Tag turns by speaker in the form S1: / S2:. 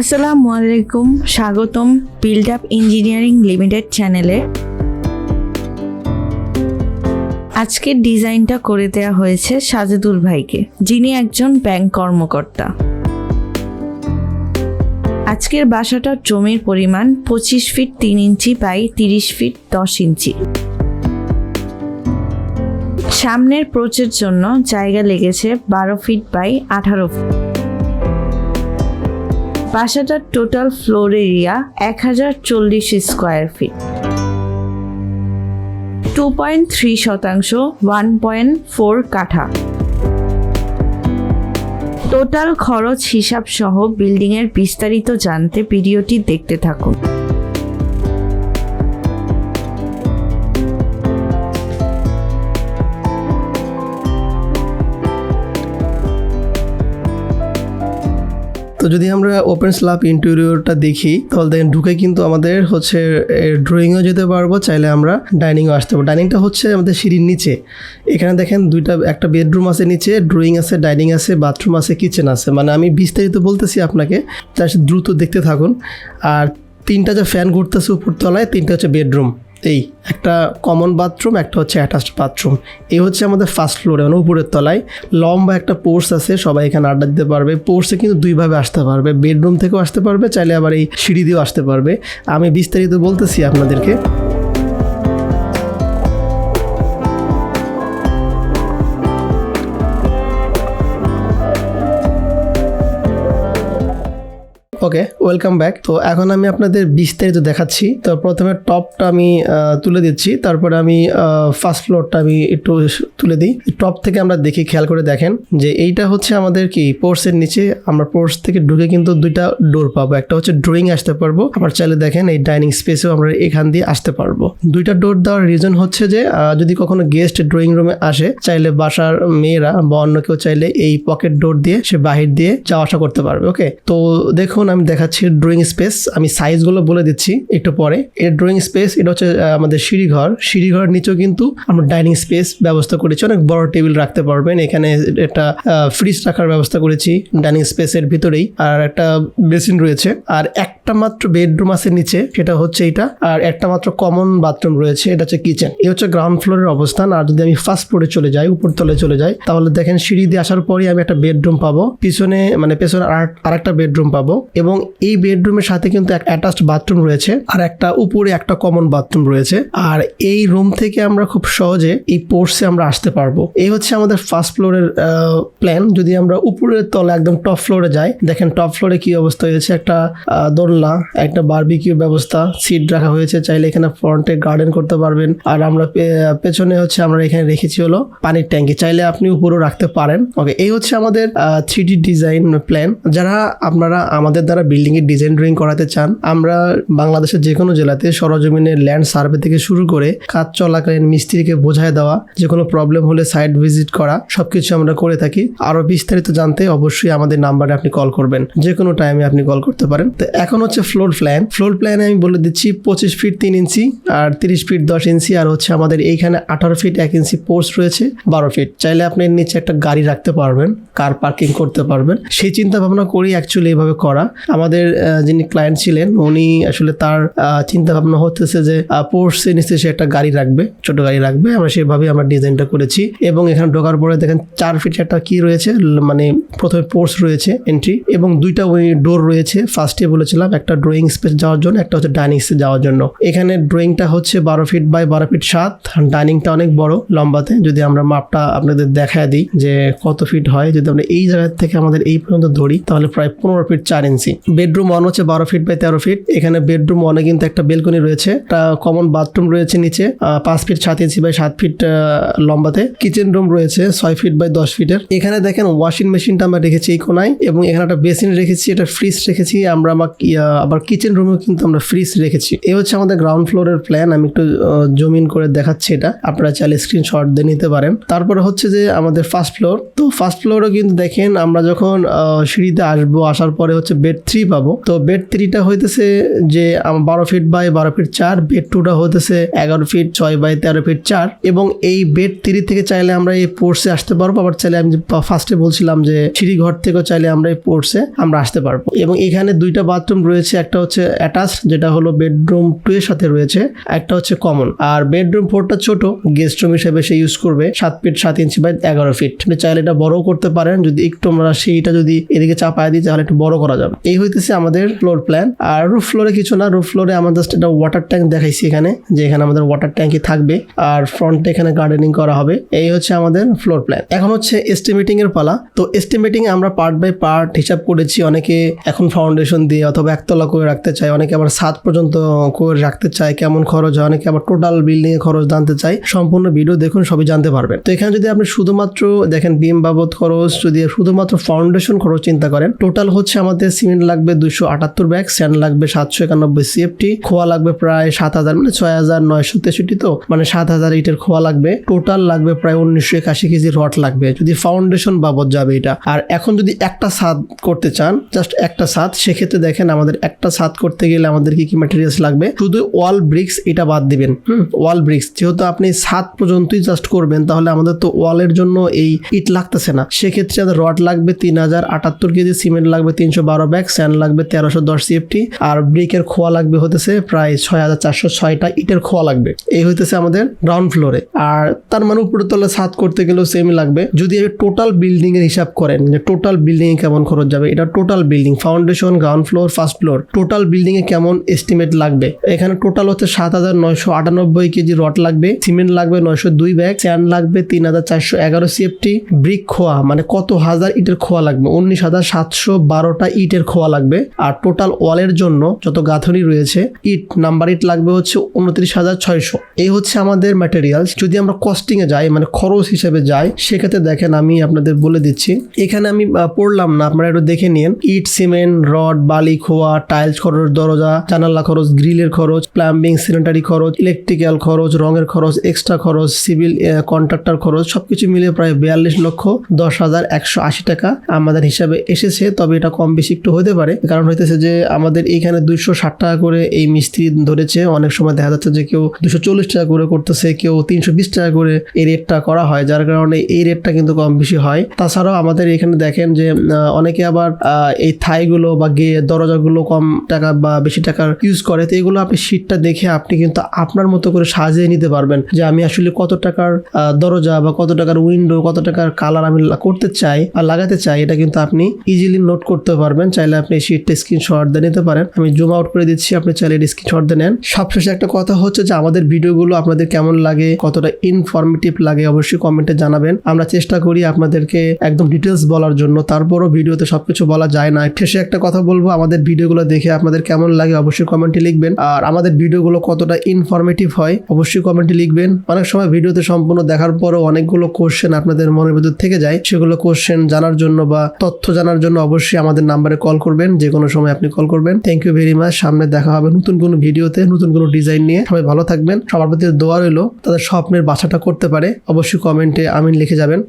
S1: আসসালামু আলাইকুম, স্বাগতম বিল্ড আপ ইঞ্জিনিয়ারিং লিমিটেড চ্যানেলে। আজকের ডিজাইনটা করে দেওয়া হয়েছে সাজেদুল ভাইকে, যিনি একজন ব্যাংক কর্মকর্তা। আজকের বাসাটার জমির পরিমাণ পঁচিশ ফিট তিন ইঞ্চি বাই তিরিশ ফিট দশ ইঞ্চি। সামনের প্রোচের জন্য জায়গা লেগেছে বারো ফিট বাই আঠারো ফিট। বাসাটার টোটাল ফ্লোর এরিয়া এক হাজার চল্লিশ square feet two point three শতাংশ ওয়ান পয়েন্ট ফোর কাঠা। টোটাল খরচ হিসাব সহ বিল্ডিংয়ের বিস্তারিত জানতে ভিডিওটি দেখতে থাকুন।
S2: তো যদি আমরা ওপেন স্ল্যাব ইন্টেরিয়রটা দেখি, তাহলে দেখেন ঢুকে কিন্তু আমাদের হচ্ছে ড্রয়িংও যেতে পারব, চাইলে আমরা ডাইনিংও আসতে পারব। ডাইনিংটা হচ্ছে আমাদের সিঁড়ির নিচে। এখানে দেখেন দুইটা, একটা বেডরুম আছে নিচে ড্রয়িং আছে ডাইনিং আছে বাথরুম আছে কিচেন আছে। মানে আমি বিস্তারিত বলতেছি আপনাকে যা দ্রুত দেখতে থাকুন। আর তিনটা যে ফ্যান ঘুরতেছে উপর তলায় তিনটা হচ্ছে বেডরুম এই একটা কমন বাথরুম একটা হচ্ছে অ্যাটাচড বাথরুম এই হচ্ছে আমাদের ফার্স্ট ফ্লোরে মানে উপরের তলায়। লম্বা একটা পোর্স আছে, সবাই এখানে আড্ডা দিতে পারবে। পোর্সে কিন্তু দুইভাবে আসতে পারবে। বেডরুম থেকেও আসতে পারবে, চাইলে আবার এই সিঁড়ি দিয়েও আসতে পারবে। আমি বিস্তারিত বলতেছি আপনাদেরকে। ওকে ওয়েলকাম ব্যাক তো এখন আমি আপনাদের বিস্তারিত দেখাচ্ছি। তো প্রথমে টপটা আমি তুলে দিচ্ছি। তারপরে আমি ফার্স্ট ফ্লোরটা আমি একটু তুলে দিই। টপ থেকে আমরা দেখি, খেয়াল করে দেখেন যে এইটা হচ্ছে আমাদের কি পোর্সের নিচে। আমরা পোর্স থেকে ঢুকে কিন্তু দুইটা ডোর পাবো। একটা হচ্ছে ড্রয়িং আসতে পারব। আবার চাইলে দেখেন এই ডাইনিং স্পেসেও আমরা এখান দিয়ে আসতে পারব। দুইটা ডোর দেওয়ার রিজন হচ্ছে যে যদি কখনো গেস্ট ড্রয়িং রুমে আসে, চাইলে বাসার মেয়েরা বা অন্য কেউ চাইলে এই পকেট ডোর দিয়ে সে বাহির দিয়ে যাওয়া আসা করতে পারবে। ওকে তো দেখুন আমি দেখাচ্ছি ড্রয়িং স্পেস আমি সাইজগুলো বলে দিচ্ছি একটু পরে। এর ড্রয়িং স্পেস এটা হচ্ছে আমাদের সিঁড়িঘর। সিঁড়িঘর নিচেও কিন্তু আমরা ডাইনিং স্পেস ব্যবস্থা করেছি। অনেক বড় টেবিল রাখতে পারবেন। এখানে একটা ফ্রিজ রাখার ব্যবস্থা করেছি ডাইনিং স্পেসের ভিতরেই। আর একটা বেসিন রয়েছে। আর একটা মাত্র বেডরুম আছে নিচে, সেটা হচ্ছে এটা। আর একটা মাত্র কমন বাথরুম রয়েছে, এটা হচ্ছে কিচেন এই হচ্ছে গ্রাউন্ড ফ্লোরের অবস্থান। আর যদি আমি ফার্স্ট ফ্লোরে চলে যাই, উপর তলে চলে যাই, তাহলে দেখেন সিঁড়ি দিয়ে আসার পরই আমি একটা বেডরুম পাবো। পিছনে মানে পেছনে আর একটা বেডরুম পাবো। এবং এই বেডরুমের সাথে কিন্তু এক অ্যাটাচড বাথরুম রয়েছে আর একটা উপরে একটা কমন বাথরুম রয়েছে। আর এই রুম থেকে আমরা খুব সহজে এই পোর্টসে আমরা আসতে পারব। এই হচ্ছে আমাদের ফার্স্ট ফ্লোরের প্ল্যান। যদি আমরা উপরের তলে একদম টপ ফ্লোরে যাই, দেখেন টপ ফ্লোরে কি অবস্থা হয়েছে? একটা দোলনা, একটা বারবিকিউ ব্যবস্থা, সিট রাখা হয়েছে। চাইলে এখানে ফ্রন্টে গার্ডেন করতে পারবেন। আর আমরা পেছনে হচ্ছে আমরা এখানে রেখেছি হলো পানির ট্যাঙ্কি। চাইলে আপনি উপরেও রাখতে পারেন। ওকে, এই হচ্ছে আমাদের থ্রি ডিজাইন প্ল্যান। যারা আপনারা আমাদের দ্বারা বিল্ডিং এর ডিজাইন ড্রয়িং করাতে চান, আমরা বাংলাদেশের যে কোনো জেলাতে সরজমিনের ল্যান্ড সার্ভে থেকে শুরু করে কাজ চলাকালীন মিস্ত্রিকে বোঝায় দেওয়া যে কোনো প্রবলেম হলে সাইট ভিজিট করা, সবকিছু আমরা করে থাকি। আরও বিস্তারিত জানতে অবশ্যই আমাদের নাম্বারে আপনি কল করবেন। যে কোনো টাইমে আপনি কল করতে পারেন। তো এখন হচ্ছে ফ্লোর প্ল্যান ফ্লোর প্ল্যানে আমি বলে দিচ্ছি পঁচিশ ফিট তিন ইঞ্চি আর তিরিশ ফিট দশ ইঞ্চি আর হচ্ছে আমাদের এইখানে আঠারো ফিট এক ইঞ্চি পোস্ট রয়েছে, বারো ফিট চাইলে আপনি নিচে একটা গাড়ি রাখতে পারবেন কার পার্কিং করতে পারবেন। সেই চিন্তা ভাবনা করেই অ্যাকচুয়ালি এইভাবে করা। আমাদের যিনি ক্লায়েন্ট ছিলেন, উনি আসলে তার চিন্তা ভাবনা হতেছে যে পোর্টসে নিচে সে একটা গাড়ি রাখবে, ছোট গাড়ি রাখবে। আমরা সেভাবে আমরা ডিজাইনটা করেছি এবং এখানে ঢোকার পরে দেখেন চার ফিট একটা কি রয়েছে মানে প্রথমে পোর্টস রয়েছে এন্ট্রি এবং দুইটা ওই ডোর রয়েছে। ফার্স্টে বলেছিলাম, একটা ড্রয়িং স্পেস যাওয়ার জন্য, একটা হচ্ছে ডাইনিং স্পেস যাওয়ার জন্য। এখানে ড্রয়িংটা হচ্ছে বারো ফিট বাই বারো ফিট সাত ডাইনিংটা অনেক বড়, লম্বাতে। যদি আমরা মাপটা আপনাদের দেখায় দিই যে কত ফিট হয়, যদি আমরা এই জায়গা থেকে আমাদের এই পর্যন্ত ধরি, তাহলে প্রায় পনেরো ফিট চার ইঞ্চি বেডরুম ওয়ান হচ্ছে বারো ফিট বাই তেরো ফিট এখানে বেডরুম ওয়ানে কিন্তু একটা বেলকনি রয়েছে। একটা কমন বাথরুম রয়েছে নিচে। পাঁচ ফিট সাত ইঞ্চি বাই সাত ফিট লম্বাতে। কিচেন রুম রয়েছে ছয় ফিট বাই দশ ফিটের এখানে দেখেন ওয়াশিং মেশিনটা আমরা রেখেছি এই কোনায় এবং এখানে একটা বেসিন রেখেছি এটা ফ্রিজ রেখেছি। আমরা আবার কিচেন রুমেও কিন্তু আমরা ফ্রিজ রেখেছি। এ হচ্ছে আমাদের গ্রাউন্ড ফ্লোরের প্ল্যান আমি একটু জমিন করে দেখাচ্ছি এটা। আপনারা চাইলে স্ক্রিনশট দিয়ে নিতে পারেন। তারপরে হচ্ছে যে আমাদের ফার্স্ট ফ্লোর তো ফার্স্ট ফ্লোরও কিন্তু দেখেন আমরা যখন সিঁড়িতে আসব, আসার পরে হচ্ছে বেড বেড থ্রি পাবো। তো বেড থ্রিটা হইতেছে যে বারো ফিট বাই বারো ফিট চার বেড টুটা হইতেছে এগারো ফিট ছয় বাই তেরো ফিট চার। এবং এই বেড থ্রি থেকে চাইলে আমরা এই পোর্সে আসতে পারব। আবার চাইলে আমি ফার্স্টে বলছিলাম যে সিঁড়ি ঘর থেকেও চাইলে আমরা এই পোর্সে আমরা আসতে পারব। এবং এখানে দুইটা বাথরুম রয়েছে, একটা হচ্ছে অ্যাটাচ যেটা হলো বেডরুম টু এর সাথে রয়েছে, একটা হচ্ছে কমন আর বেডরুম ফোরটা ছোট গেস্ট রুম হিসেবে সে ইউজ করবে সাত ফিট সাত ইঞ্চি বাই এগারো ফিট চাইলে এটা বড়ও করতে পারেন, যদি একটু আমরা সেইটা যদি এদিকে চাপায় দিই, তাহলে একটু বড় করা যাবে। এই হইতেছে আমাদের ফ্লোর প্ল্যান আর রুফ ফ্লোরে কিছু না রুফ ফ্লোরে আমরা জাস্ট একটা ওয়াটার ট্যাঙ্ক দেখাইছি এখানে, যে এখানে আমাদের ওয়াটার ট্যাঙ্কই থাকবে, আর ফ্রন্টে এখানে গার্ডেনিং করা হবে। এই হচ্ছে আমাদের ফ্লোর প্ল্যান এখন হচ্ছে এস্টিমেটিং এর পালা। তো এস্টিমেটিং আমরা পার্ট বাই পার্ট হিসাব করেছি, অনেকে এখন ফাউন্ডেশন দিয়ে অথবা একতলা করে রাখতে চায়, অনেকে আবার সাত পর্যন্ত করে রাখতে চায়, কেমন খরচ হয়, অনেকে আবার টোটাল বিল্ডিং এর খরচ জানতে চায়। সম্পূর্ণ ভিডিও দেখুন, সবই জানতে পারবেন। তো এখানে যদি আপনি শুধুমাত্র দেখেন বিম বাবদ খরচ, যদি শুধুমাত্র ফাউন্ডেশন খরচ চিন্তা করেন টোটাল হচ্ছে আমাদের সিমেন্ট লাগবে দুশো আটাত্তর ব্যাগ স্যান্ড লাগবে সাতশো একানব্বই সিএফটি খোয়া লাগবে প্রায় সাত হাজার মানে ছয় হাজার নয়শো তেষট্টি তো মানে সাত হাজার ইটের খোয়া লাগবে। টোটাল লাগবে প্রায় উনিশশো একাশি কেজি রড লাগবে, যদি ফাউন্ডেশন বাবদ যাবে এটা। আর এখন যদি একটা ছাদ করতে চান জাস্ট একটা ছাদ সেক্ষেত্রে দেখেন আমাদের একটা ছাদ করতে গেলে আমাদের কি কি ম্যাটেরিয়ালস লাগবে? শুধু ওয়াল ব্রিক্স এটা বাদ দিবেন, হুম? ওয়াল ব্রিক্স যেহেতু আপনি ছাদ পর্যন্তই জাস্ট করবেন, তাহলে আমাদের তো ওয়ালের জন্য এই ইট লাগতেছে না। সেক্ষেত্রে আমাদের রড লাগবে তিন হাজার আটাত্তর কেজি সিমেন্ট লাগবে তিনশো বারো ব্যাগ স্যান্ড লাগবে তেরোশো দশ সিএফটি আর ব্রিকের খোয়া লাগবে হতেছে প্রায় ছয় হাজার চারশো ছয়টা ইটের খোয়া লাগবে। এই হইতেছে আমাদের গ্রাউন্ড ফ্লোরে আর তার মানে উপরে তলা ছাদ করতে গেলেও সেমই লাগবে। যদি টোটাল বিল্ডিং এর হিসাব করেন, যে টোটাল বিল্ডিং এ কেমন খরচ যাবে, এটা total building foundation ground floor first floor total building এ কেমন এস্টিমেট লাগবে? এখানে টোটাল হচ্ছে সাত হাজার নয়শো আটানব্বই কেজি রড লাগবে সিমেন্ট লাগবে নয়শো দুই ব্যাগ স্যান্ড লাগবে তিন হাজার চারশো এগারো সিএফটি ব্রিক খোয়া মানে কত হাজার ইটের খোয়া লাগবে? উনিশ হাজার সাতশো বারোটা ইটের খোয়া লাগবে। আর টোটাল ওয়ালের জন্য যত গাঁথনি রয়েছে, ইট নাম্বার ইট লাগবে হচ্ছে উনত্রিশ হাজার ছয়শো। এই হচ্ছে আমাদের ম্যাটেরিয়ালস যদি আমরা কস্টিং এ যাই মানে খরচ হিসেবে যাই, সেক্ষেত্রে দেখেন আমি আপনাদের বলে দিচ্ছি। এখানে আমি পড়লাম না, আপনারা একটু দেখে নিন। ইট সিমেন্ট রড বালি, খোয়া টাইলস খরচ, দরজা, জানালা খরচ, গ্রিলের খরচ প্লাম্বিং স্যানিটারি খরচ ইলেকট্রিক্যাল খরচ, রঙের খরচ এক্সট্রা খরচ সিভিল কন্ট্রাক্টর খরচ, সবকিছু মিলিয়ে প্রায় বিয়াল্লিশ লক্ষ দশ হাজার একশো আশি টাকা আমাদের হিসাবে এসেছে। তবে এটা কম বেশি একটু হতে পারে। কারণ হইতেছে যে আমাদের এইখানে দুইশো ষাট টাকা করে এই মিস্ত্রি ধরেছে। অনেক সময় দেখা যাচ্ছে যে কেউ দুশো চল্লিশ টাকা করে করতেছে, কেউ তিনশো বিশ টাকা করে এই রেটটা করা হয়, যার কারণে এই রেটটা কিন্তু কম বেশি হয়। তাছাড়াও আমাদের এখানে দেখেন যে অনেকে আবার এই থাইগুলো বা গে, দরজাগুলো কম টাকা বা বেশি টাকার ইউজ করে। তো এগুলো আপনি শীটটা দেখে আপনি কিন্তু আপনার মতো করে সাজিয়ে নিতে পারবেন যে আমি আসলে কত টাকার দরজা বা কত টাকার উইন্ডো কত টাকার কালার আমি করতে চাই বা লাগাতে চাই, এটা কিন্তু আপনি ইজিলি নোট করতে পারবেন। চাইলে আপনি শীটটা স্ক্রিনশট দিয়ে নিতে পারেন। আমি জুম আউট করে দিচ্ছি, আপনি চাইলে স্ক্রিনশট দিয়ে নেন। সবশেষে একটা কথা হচ্ছে যে, আমাদের ভিডিওগুলো আপনাদের কেমন লাগে, কতটা ইনফরমেটিভ লাগে অবশ্যই কমেন্টে জানাবেন। আমরা চেষ্টা করি আপনাদেরকে একদম ডিটেলস বলার জন্য। তারপরও ভিডিওতে সবকিছু বলা যায় না। শেষে একটা কথা বলব, আমাদের ভিডিওগুলো দেখে আপনাদের কেমন লাগে অবশ্যই কমেন্টে লিখবেন। আর আমাদের ভিডিওগুলো কতটা ইনফরমেটিভ হয়, অবশ্যই কমেন্টে লিখবেন। অনেক সময় ভিডিওতে সম্পূর্ণ দেখার পরও অনেকগুলো কোশ্চেন আপনাদের মনের ভিতর থেকে যায়। সেগুলো কোশ্চেন জানার জন্য বা তথ্য জানার জন্য অবশ্যই আমাদের নাম্বারে কল করবেন, যে কোনো সময় আপনি কল করবেন। থ্যাংক ইউ ভেরি মাচ সামনে দেখা হবে নতুন কোনো ভিডিওতে, নতুন কোনো ডিজাইন নিয়ে। সবাই ভালো থাকবেন। সবার প্রতি দোয়া রইল। তাদের স্বপ্নের বাছাটা করতে পারে। অবশ্যই কমেন্টে আমিন লিখে যাবেন।